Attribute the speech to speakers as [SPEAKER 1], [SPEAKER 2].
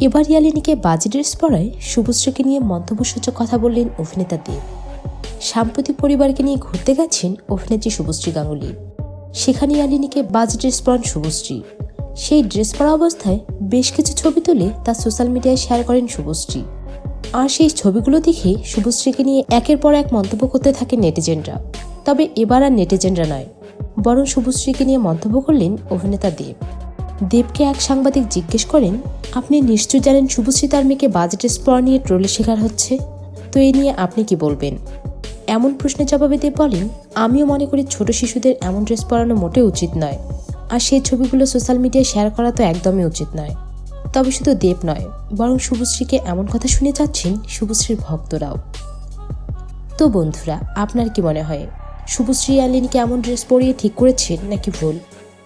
[SPEAKER 1] এবার ইয়ালিনীকে বাজি ড্রেস পরায় শুভশ্রীকে নিয়ে মন্তব্যসূচক কথা বললেন অভিনেতা দেব। সাম্প্রতিক পরিবারকে নিয়ে ঘুরতে গেছেন অভিনেত্রী শুভশ্রী গাঙ্গুলি। সেখানে ইয়ালিনীকে ড্রেস পরান শুভশ্রী। সেই ড্রেস পরা অবস্থায় বেশ কিছু ছবি তুলে তা সোশ্যাল মিডিয়ায় শেয়ার করেন শুভশ্রী। আর সেই ছবিগুলো দেখে শুভশ্রীকে নিয়ে একের পর এক মন্তব্য করতে থাকে নেটিজেনরা। তবে এবার আর নেটিজেনরা নয়, বরং শুভশ্রীকে নিয়ে মন্তব্য করলেন অভিনেতা দেব। দেবকে এক সাংবাদিক জিজ্ঞেস করেন, আপনি নিশ্চয় জানেন শুভশ্রী তার মেয়েকে বাজেটের স্পর নিয়ে ট্রোলে শিকার হচ্ছে? তো এ নিয়ে আপনি কি বলবেন? এমন প্রশ্নের জবাবে দেব বলেন, আমিও মনে করি ছোট শিশুদের এমন ড্রেস পরানো মোটেও উচিত নয়। আর সেই ছবিগুলো সোশ্যাল মিডিয়ায় শেয়ার করা তো একদমই উচিত নয়। তবে শুধু দেব নয়, বরং শুভশ্রীকে এমন কথা শুনে যাচ্ছেন শুভশ্রীর ভক্তরাও। তো বন্ধুরা, আপনার কি মনে হয়, শুভশ্রী আলিনীকে এমন ড্রেস পরিয়ে ঠিক করেছেন নাকি ভুল?